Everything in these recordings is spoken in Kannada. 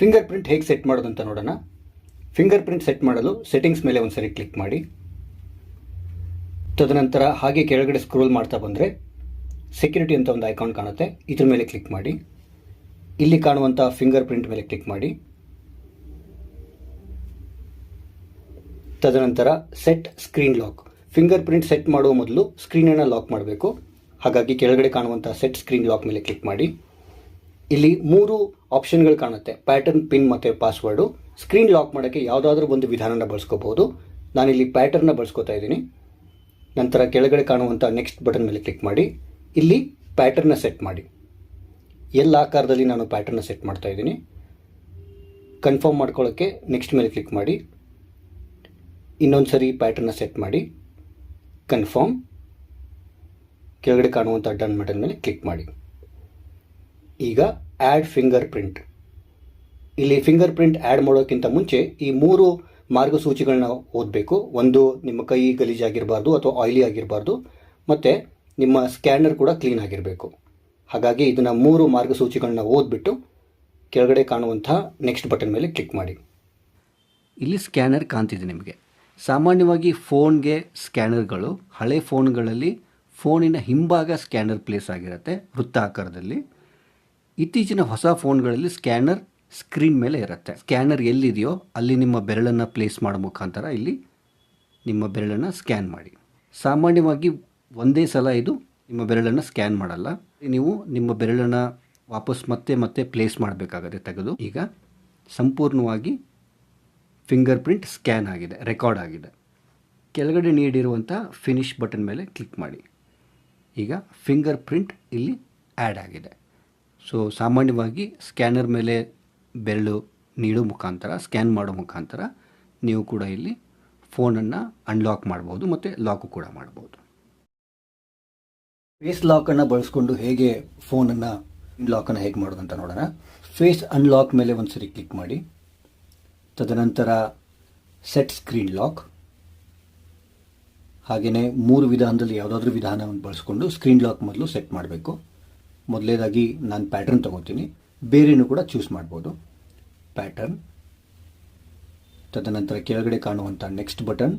ಫಿಂಗರ್ ಪ್ರಿಂಟ್ ಹೇಗೆ ಸೆಟ್ ಮಾಡೋದು ಅಂತ ನೋಡೋಣ. ಫಿಂಗರ್ ಪ್ರಿಂಟ್ ಸೆಟ್ ಮಾಡಲು ಸೆಟ್ಟಿಂಗ್ಸ್ ಮೇಲೆ ಒಂದ್ಸರಿ ಕ್ಲಿಕ್ ಮಾಡಿ. ತದನಂತರ ಹಾಗೆ ಕೆಳಗಡೆ ಸ್ಕ್ರೋಲ್ ಮಾಡ್ತಾ ಬಂದರೆ ಸೆಕ್ಯೂರಿಟಿ ಅಂತ ಒಂದು ಐಕಾನ್ ಕಾಣುತ್ತೆ. ಇದ್ರ ಮೇಲೆ ಕ್ಲಿಕ್ ಮಾಡಿ. ಇಲ್ಲಿ ಕಾಣುವಂಥ ಫಿಂಗರ್ ಪ್ರಿಂಟ್ ಮೇಲೆ ಕ್ಲಿಕ್ ಮಾಡಿ. ತದನಂತರ set screen lock fingerprint set ಮಾಡುವ ಮೊದಲು ಸ್ಕ್ರೀನನ್ನು ಲಾಕ್ ಮಾಡಬೇಕು. ಹಾಗಾಗಿ ಕೆಳಗಡೆ ಕಾಣುವಂಥ ಸೆಟ್ ಸ್ಕ್ರೀನ್ ಲಾಕ್ ಮೇಲೆ ಕ್ಲಿಕ್ ಮಾಡಿ. ಇಲ್ಲಿ ಮೂರು ಆಪ್ಷನ್ಗಳು ಕಾಣುತ್ತೆ. ಪ್ಯಾಟರ್ನ್ ಪಿನ್ ಮತ್ತು ಪಾಸ್ವರ್ಡು ಸ್ಕ್ರೀನ್ ಲಾಕ್ ಮಾಡೋಕ್ಕೆ ಯಾವುದಾದ್ರೂ ಒಂದು ವಿಧಾನನ ಬಳಸ್ಕೋಬಹುದು. ನಾನಿಲ್ಲಿ ಪ್ಯಾಟರ್ನ ಬಳಸ್ಕೋತಾ ಇದ್ದೀನಿ. ನಂತರ ಕೆಳಗಡೆ ಕಾಣುವಂಥ ನೆಕ್ಸ್ಟ್ ಬಟನ್ ಮೇಲೆ ಕ್ಲಿಕ್ ಮಾಡಿ. ಇಲ್ಲಿ ಪ್ಯಾಟರ್ನ ಸೆಟ್ ಮಾಡಿ. ಎಲ್ಲ ಆಕಾರದಲ್ಲಿ ನಾನು ಪ್ಯಾಟರ್ನ ಸೆಟ್ ಮಾಡ್ತಾ ಇದ್ದೀನಿ. ಕನ್ಫರ್ಮ್ ಮಾಡ್ಕೊಳ್ಳೋಕ್ಕೆ ನೆಕ್ಸ್ಟ್ ಮೇಲೆ ಕ್ಲಿಕ್ ಮಾಡಿ. ಇನ್ನೊಂದು ಸರಿ ಪ್ಯಾಟರ್ನ ಸೆಟ್ ಮಾಡಿ. ಕನ್ಫರ್ಮ್ ಕೆಳಗಡೆ ಕಾಣುವಂಥ ಡನ್ ಬಟನ್ ಮೇಲೆ ಕ್ಲಿಕ್ ಮಾಡಿ. ಈಗ ಆ್ಯಡ್ ಫಿಂಗರ್ ಪ್ರಿಂಟ್ ಇಲ್ಲಿ ಫಿಂಗರ್ ಪ್ರಿಂಟ್ ಆ್ಯಡ್ ಮಾಡೋಕ್ಕಿಂತ ಮುಂಚೆ ಈ ಮೂರು ಮಾರ್ಗಸೂಚಿಗಳನ್ನ ಓದಬೇಕು. ಒಂದು ನಿಮ್ಮ ಕೈ ಗಲೀಜಾಗಿರಬಾರ್ದು ಅಥವಾ ಆಯಿಲಿ ಆಗಿರಬಾರ್ದು. ಮತ್ತು ನಿಮ್ಮ ಸ್ಕ್ಯಾನರ್ ಕೂಡ ಕ್ಲೀನ್ ಆಗಿರಬೇಕು. ಹಾಗಾಗಿ ಇದನ್ನು ಮೂರು ಮಾರ್ಗಸೂಚಿಗಳನ್ನ ಓದ್ಬಿಟ್ಟು ಕೆಳಗಡೆ ಕಾಣುವಂಥ ನೆಕ್ಸ್ಟ್ ಬಟನ್ ಮೇಲೆ ಕ್ಲಿಕ್ ಮಾಡಿ. ಇಲ್ಲಿ ಸ್ಕ್ಯಾನರ್ ಕಾಣ್ತಿದೆ ನಿಮಗೆ. ಸಾಮಾನ್ಯವಾಗಿ ಫೋನ್ಗೆ ಸ್ಕ್ಯಾನರ್ಗಳು ಹಳೆ ಫೋನ್ಗಳಲ್ಲಿ ಫೋನಿನ ಹಿಂಭಾಗ ಸ್ಕ್ಯಾನರ್ ಪ್ಲೇಸ್ ಆಗಿರುತ್ತೆ ವೃತ್ತಾಕಾರದಲ್ಲಿ. ಇತ್ತೀಚಿನ ಹೊಸ ಫೋನ್ಗಳಲ್ಲಿ ಸ್ಕ್ಯಾನರ್ ಸ್ಕ್ರೀನ್ ಮೇಲೆ ಇರುತ್ತೆ. ಸ್ಕ್ಯಾನರ್ ಎಲ್ಲಿದೆಯೋ ಅಲ್ಲಿ ನಿಮ್ಮ ಬೆರಳನ್ನು ಪ್ಲೇಸ್ ಮಾಡೋ ಮುಖಾಂತರ ಇಲ್ಲಿ ನಿಮ್ಮ ಬೆರಳನ್ನು ಸ್ಕ್ಯಾನ್ ಮಾಡಿ. ಸಾಮಾನ್ಯವಾಗಿ ಒಂದೇ ಸಲ ಇದು ನಿಮ್ಮ ಬೆರಳನ್ನು ಸ್ಕ್ಯಾನ್ ಮಾಡಲ್ಲ. ನೀವು ನಿಮ್ಮ ಬೆರಳನ್ನು ವಾಪಸ್ ಮತ್ತೆ ಮತ್ತೆ ಪ್ಲೇಸ್ ಮಾಡಬೇಕಾಗತ್ತೆ ತೆಗೆದು ಈಗ ಸಂಪೂರ್ಣವಾಗಿ ಫಿಂಗರ್ ಪ್ರಿಂಟ್ ಸ್ಕ್ಯಾನ್ ಆಗಿದೆ, ರೆಕಾರ್ಡ್ ಆಗಿದೆ. ಕೆಳಗಡೆ ನೀಡಿರುವಂಥ ಫಿನಿಶ್ ಬಟನ್ ಮೇಲೆ ಕ್ಲಿಕ್ ಮಾಡಿ. ಈಗ ಫಿಂಗರ್ ಪ್ರಿಂಟ್ ಇಲ್ಲಿ ಆ್ಯಡ್ ಆಗಿದೆ. ಸೊ ಸಾಮಾನ್ಯವಾಗಿ ಸ್ಕ್ಯಾನರ್ ಮೇಲೆ ಬೆರಳು ನೀಡೋ ಮುಖಾಂತರ ಸ್ಕ್ಯಾನ್ ಮಾಡೋ ಮುಖಾಂತರ ನೀವು ಕೂಡ ಇಲ್ಲಿ ಫೋನನ್ನು ಅನ್ಲಾಕ್ ಮಾಡ್ಬೋದು ಮತ್ತು ಲಾಕು ಕೂಡ ಮಾಡ್ಬೋದು. ಫೇಸ್ ಲಾಕನ್ನು ಬಳಸ್ಕೊಂಡು ಹೇಗೆ ಫೋನನ್ನು ಲಾಕನ್ನು ಹೇಗೆ ಮಾಡೋದು ಅಂತ ನೋಡೋಣ. ಫೇಸ್ ಅನ್ಲಾಕ್ ಮೇಲೆ ಒಂದು ಸರಿ ಕ್ಲಿಕ್ ಮಾಡಿ. ತದನಂತರ ಸೆಟ್ ಸ್ಕ್ರೀನ್ ಲಾಕ್ ಹಾಗೆಯೇ ಮೂರು ವಿಧಾನದಲ್ಲಿ ಯಾವುದಾದ್ರೂ ವಿಧಾನವನ್ನು ಬಳಸ್ಕೊಂಡು ಸ್ಕ್ರೀನ್ ಲಾಕ್ ಮೊದಲು ಸೆಟ್ ಮಾಡಬೇಕು. ಮೊದಲೇದಾಗಿ ನಾನು ಪ್ಯಾಟರ್ನ್ ತಗೋತೀನಿ. ಬೇರೆನೂ ಕೂಡ ಚೂಸ್ ಮಾಡ್ಬೋದು. ಪ್ಯಾಟರ್ನ್ ತದನಂತರ ಕೆಳಗಡೆ ಕಾಣುವಂಥ ನೆಕ್ಸ್ಟ್ ಬಟನ್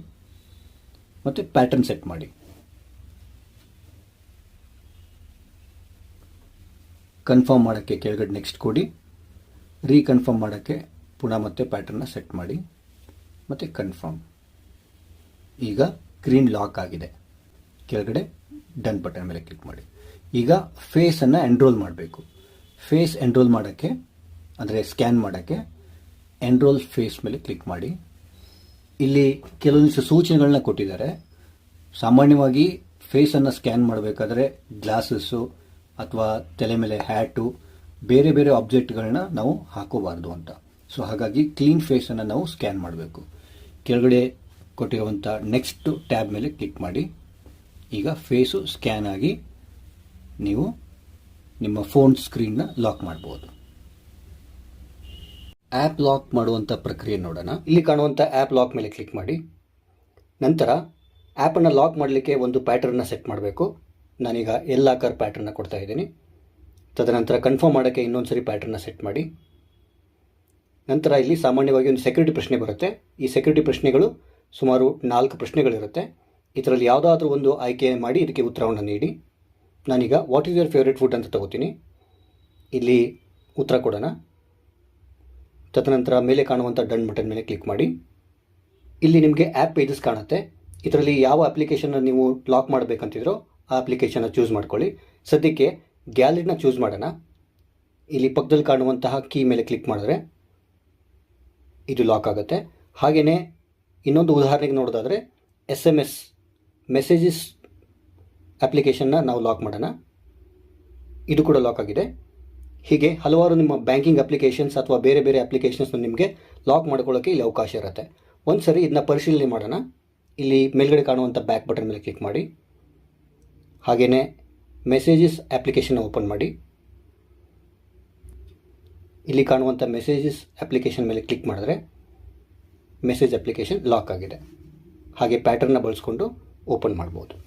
ಮತ್ತು ಪ್ಯಾಟರ್ನ್ ಸೆಟ್ ಮಾಡಿ. ಕನ್ಫರ್ಮ್ ಮಾಡೋಕ್ಕೆ ಕೆಳಗಡೆ ನೆಕ್ಸ್ಟ್ ಕೊಡಿ. ರೀಕನ್ಫರ್ಮ್ ಮಾಡೋಕ್ಕೆ ಪುನಃ ಮತ್ತೆ ಪ್ಯಾಟರ್ನ ಸೆಟ್ ಮಾಡಿ. ಮತ್ತು ಕನ್ಫರ್ಮ್ ಈಗ ಸ್ಕ್ರೀನ್ ಲಾಕ್ ಆಗಿದೆ. ಕೆಳಗಡೆ ಡನ್ ಬಟನ್ ಮೇಲೆ ಕ್ಲಿಕ್ ಮಾಡಿ. ಈಗ ಫೇಸನ್ನು ಎನ್ರೋಲ್ ಮಾಡಬೇಕು. ಫೇಸ್ ಎನ್ರೋಲ್ ಮಾಡೋಕ್ಕೆ, ಅಂದರೆ ಸ್ಕ್ಯಾನ್ ಮಾಡೋಕ್ಕೆ ಎನ್ರೋಲ್ ಫೇಸ್ ಮೇಲೆ ಕ್ಲಿಕ್ ಮಾಡಿ. ಇಲ್ಲಿ ಕೆಲವೊಂದಿಷ್ಟು ಸೂಚನೆಗಳನ್ನ ಕೊಟ್ಟಿದ್ದಾರೆ. ಸಾಮಾನ್ಯವಾಗಿ ಫೇಸನ್ನು ಸ್ಕ್ಯಾನ್ ಮಾಡಬೇಕಾದ್ರೆ ಗ್ಲಾಸಸ್ಸು ಅಥವಾ ತಲೆ ಮೇಲೆ ಹ್ಯಾಟು ಬೇರೆ ಬೇರೆ ಆಬ್ಜೆಕ್ಟ್ಗಳನ್ನ ನಾವು ಹಾಕೋಬಾರ್ದು ಅಂತ. ಸೊ ಹಾಗಾಗಿ ಕ್ಲೀನ್ ಫೇಸನ್ನು ನಾವು ಸ್ಕ್ಯಾನ್ ಮಾಡಬೇಕು. ಕೆಳಗಡೆ ಕೊಟ್ಟಿರುವಂಥ ನೆಕ್ಸ್ಟ್ ಟ್ಯಾಬ್ ಮೇಲೆ ಕ್ಲಿಕ್ ಮಾಡಿ. ಈಗ ಫೇಸು ಸ್ಕ್ಯಾನ್ ಆಗಿ ನೀವು ನಿಮ್ಮ ಫೋನ್ ಸ್ಕ್ರೀನ್ನ ಲಾಕ್ ಮಾಡ್ಬೋದು. ಆ್ಯಪ್ ಲಾಕ್ ಮಾಡುವಂಥ ಪ್ರಕ್ರಿಯೆ ನೋಡೋಣ. ಇಲ್ಲಿ ಕಾಣುವಂಥ ಆ್ಯಪ್ ಲಾಕ್ ಮೇಲೆ ಕ್ಲಿಕ್ ಮಾಡಿ. ನಂತರ ಆ್ಯಪನ್ನು ಲಾಕ್ ಮಾಡಲಿಕ್ಕೆ ಒಂದು ಪ್ಯಾಟರ್ನ ಸೆಟ್ ಮಾಡಬೇಕು. ನಾನೀಗ ಎಲ್ ಆಕಾರ್ ಪ್ಯಾಟರ್ನ ಕೊಡ್ತಾ ಇದ್ದೀನಿ. ತದನಂತರ ಕನ್ಫರ್ಮ್ ಮಾಡೋಕ್ಕೆ ಇನ್ನೊಂದು ಸರಿ ಪ್ಯಾಟರ್ನ ಸೆಟ್ ಮಾಡಿ. ನಂತರ ಇಲ್ಲಿ ಸಾಮಾನ್ಯವಾಗಿ ಒಂದು ಸೆಕ್ಯೂರಿಟಿ ಪ್ರಶ್ನೆ ಬರುತ್ತೆ. ಈ ಸೆಕ್ಯೂರಿಟಿ ಪ್ರಶ್ನೆಗಳು ಸುಮಾರು ನಾಲ್ಕು ಪ್ರಶ್ನೆಗಳಿರುತ್ತೆ. ಇದರಲ್ಲಿ ಯಾವುದಾದ್ರೂ ಒಂದು ಆಯ್ಕೆ ಮಾಡಿ ಇದಕ್ಕೆ ಉತ್ತರವನ್ನು ನೀಡಿ. ನಾನೀಗ what is your favourite food ಅಂತ ತಗೋತೀನಿ. ಇಲ್ಲಿ ಉತ್ತರ ಕೊಡೋಣ. ತದನಂತರ ಮೇಲೆ ಕಾಣುವಂಥ ಡನ್ ಬಟನ್ ಮೇಲೆ ಕ್ಲಿಕ್ ಮಾಡಿ. ಇಲ್ಲಿ ನಿಮಗೆ ಆ್ಯಪ್ ಪೇಜಸ್ ಕಾಣುತ್ತೆ. ಇದರಲ್ಲಿ ಯಾವ ಅಪ್ಲಿಕೇಶನ್ನ ನೀವು ಲಾಕ್ ಮಾಡಬೇಕಂತಿದ್ರೋ ಆ ಅಪ್ಲಿಕೇಶನ್ನ ಚೂಸ್ ಮಾಡ್ಕೊಳ್ಳಿ. ಸದ್ಯಕ್ಕೆ ಗ್ಯಾಲರಿನ ಚೂಸ್ ಮಾಡೋಣ. ಇಲ್ಲಿ ಪಕ್ಕದಲ್ಲಿ ಕಾಣುವಂತಹ ಕೀ ಮೇಲೆ ಕ್ಲಿಕ್ ಮಾಡಿದ್ರೆ ಇದು ಲಾಕ್ ಆಗುತ್ತೆ. ಹಾಗೆಯೇ ಇನ್ನೊಂದು ಉದಾಹರಣೆಗೆ ನೋಡೋದಾದರೆ ಎಸ್ ಎಂ ಎಸ್ ಮೆಸೇಜಸ್ ಅಪ್ಲಿಕೇಶನ್ನ ನಾವು ಲಾಕ್ ಮಾಡೋಣ. ಇದು ಕೂಡ ಲಾಕ್ ಆಗಿದೆ. ಹೀಗೆ ಹಲವಾರು ನಿಮ್ಮ ಬ್ಯಾಂಕಿಂಗ್ ಅಪ್ಲಿಕೇಶನ್ಸ್ ಅಥವಾ ಬೇರೆ ಬೇರೆ ಅಪ್ಲಿಕೇಶನ್ಸ್ನ ನಿಮಗೆ ಲಾಕ್ ಮಾಡ್ಕೊಳ್ಳೋಕ್ಕೆ ಇಲ್ಲಿ ಅವಕಾಶ ಇರುತ್ತೆ. ಒಂದು ಸರಿ ಇದನ್ನ ಪರಿಶೀಲನೆ ಮಾಡೋಣ. ಇಲ್ಲಿ ಮೇಲ್ಗಡೆ ಕಾಣುವಂಥ ಬ್ಯಾಕ್ ಬಟನ್ ಮೇಲೆ ಕ್ಲಿಕ್ ಮಾಡಿ. ಹಾಗೆಯೇ ಮೆಸೇಜಸ್ ಅಪ್ಲಿಕೇಶನ್ ಓಪನ್ ಮಾಡಿ. ಇಲ್ಲಿ ಕಾಣುವಂಥ ಮೆಸೇಜಸ್ ಅಪ್ಲಿಕೇಶನ್ ಮೇಲೆ ಕ್ಲಿಕ್ ಮಾಡಿದ್ರೆ ಮೆಸೇಜ್ ಅಪ್ಲಿಕೇಶನ್ ಲಾಕ್ ಆಗಿದೆ. ಹಾಗೆ ಪ್ಯಾಟರ್ನ ಬಳಸ್ಕೊಂಡು ಓಪನ್ ಮಾಡ್ಬೋದು.